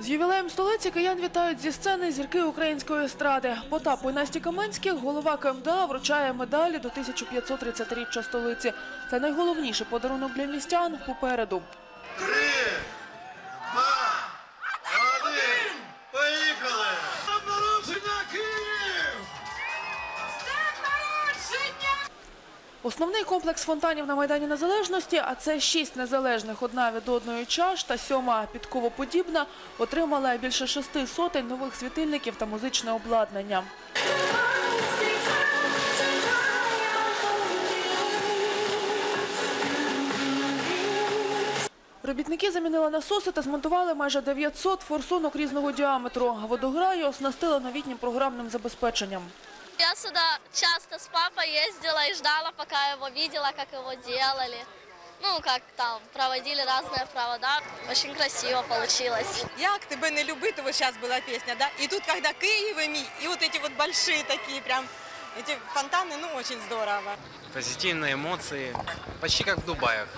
З ювілеєм столиці киян вітають зі сцени зірки української естради. Потапу і Насті Каменських голова КМДА вручає медалі до 1530-річчя столиці. Це найголовніший подарунок для містян попереду. Основний комплекс фонтанів на Майдані Незалежності, а це шість незалежних одна від одної чаш та сьома підковоподібна, отримала більше шести сотень нових світильників та музичне обладнання. Робітники замінили насоси та змонтували майже 900 форсунок різного діаметру. Водограю оснастили новітнім програмним забезпеченням. Я сюда часто с папой ездила и ждала, пока его видела, как его делали. Ну, как там, проводили разные провода. Очень красиво получилось. Як тебе не любити, вот сейчас была песня, да? И тут, когда Киевами, и вот эти вот большие такие прям, эти фонтаны, ну, очень здорово. позитивные эмоции, почти как в Дубаях.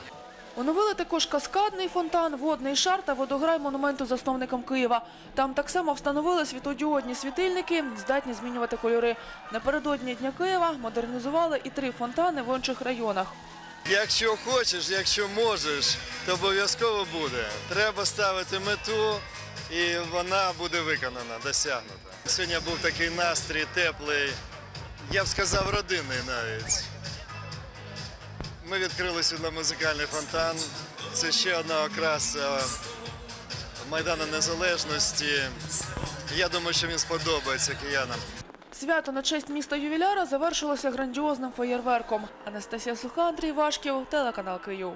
Оновили також каскадний фонтан, водний шар та водограй монументу засновникам Києва. Там так само встановили світодіодні світильники, здатні змінювати кольори. Напередодні Дня Києва модернізували і три фонтани в інших районах. Якщо хочеш, якщо можеш, то обов'язково буде. Треба ставити мету, і вона буде виконана, досягнута. Сьогодні був такий настрій теплий, я б сказав, родинний навіть. Ми відкрили сьогодні музикальний фонтан. Це ще одна окраса Майдану Незалежності. Я думаю, що він сподобається киянам. Свято на честь міста ювіляра завершилося грандіозним феєрверком. Анастасія Суха, Андрій Вашків, телеканал Київ.